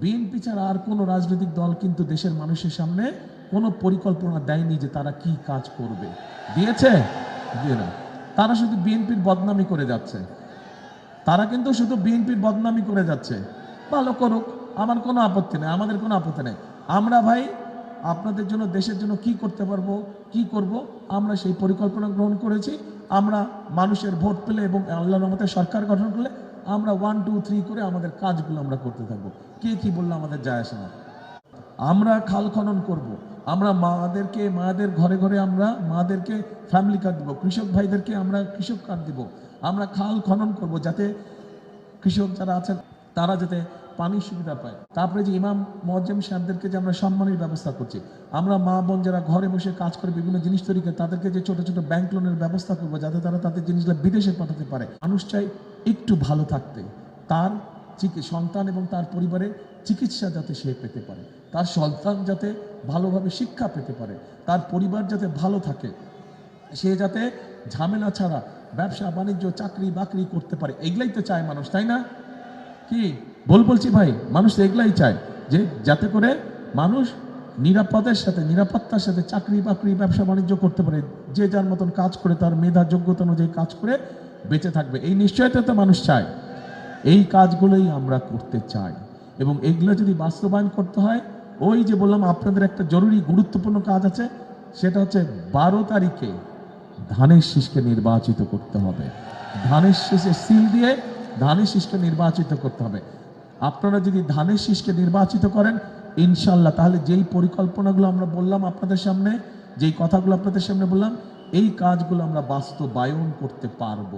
BNP ছাড়া আর কোনো রাজনৈতিক দল কিন্তু দেশের মানুষের সামনে কোনো পরিকল্পনা দেয়নি যে তারা কি কাজ করবে। দিয়েছে? দিয়ে না। তারা শুধু বিএনপির বদনামি করে যাচ্ছে। তারা কিন্তু শুধু বিএনপির বদনামি করে যাচ্ছে। ভালো করুক, আমার কোনো আপত্তি নেই, আমাদের কোনো আপত্তি নেই। আমরা ভাই, আপনাদের জন্য, দেশের জন্য কি করতে পারব, কি করব, আমরা সেই পরিকল্পনা গ্রহণ করেছি। আমরা মানুষের ভোট পেলে এবং আল্লাহর রহমতে সরকার গঠন করলে আমরা ওয়ান টু থ্রি করে আমাদের কাজগুলো আমরা করতে থাকব। কে কি বলল আমাদের যায় আসে না। আমরা খাল খনন করব। আমরা মাদেরকে, মাদের ঘরে ঘরে আমরা মাদেরকে ফ্যামিলি কার্ড দিব। কৃষক ভাইদেরকে আমরা কৃষক কার্ড দিব। আমরা খাল খনন করব যাতে কৃষক যারা আছেন, তারা যাতে পানির সুবিধা পায় তারপরে যে ইমাম মজ্জেম সাহেবদেরকে যে আমরা সম্মানের ব্যবস্থা করছি, আমরা মা বোন যারা ঘরে বসে কাজ করে বিভিন্ন জিনিস তৈরি করে, তাদেরকে যে ছোট ছোট ব্যাংক লোনের ব্যবস্থা করব, যাতে তারা তাদের জিনিসগুলো বিদেশে পাঠাতে পারে। মানুষ চাই একটু ভালো থাকতে। তার সন্তান এবং তার পরিবারের চিকিৎসা যাতে সে পেতে পারে। তার সন্তান যাতে ভালোভাবে শিক্ষা পেতে পারে। তার পরিবার যাতে ভালো থাকে। সে যাতে ঝামেলা ছাড়া ব্যবসা, বাণিজ্য চাকরি বাকরি করতে পারে। এগুলাই তো চায় মানুষ, তাই না? কি? বল বলছি ভাই, মানুষ এগুলাই চায় যে যাতে করে মানুষ নিরাপদের সাথে, নিরাপত্তার সাথে চাকরি বাকরি, ব্যবসা বাণিজ্য করতে পারে, যে যার মতন কাজ করে, তার মেধা যোগ্যতা অনুযায়ী কাজ করে বেঁচে থাকবে। এই নিশ্চয়তা তো মানুষ চায়। এই কাজগুলোই আমরা করতে চাই। এবং এগুলো যদি বাস্তবায়ন করতে হয়, ওই যে বললাম আপনাদের একটা জরুরি, গুরুত্বপূর্ণ কাজ আছে, সেটা হচ্ছে বারো তারিখে ধানের শীষকে নির্বাচিত করতে হবে। ধানের শীষে সিল দিয়ে ধানের শীষকে নির্বাচিত করতে হবে। আপনারা যদি ধানের শীষকে নির্বাচিত করেন ইনশাল্লাহ তাহলে যেই পরিকল্পনাগুলো আমরা বললাম আপনাদের সামনে, যেই কথাগুলো আপনাদের সামনে বললাম, এই কাজগুলো আমরা বাস্তবায়ন করতে পারব।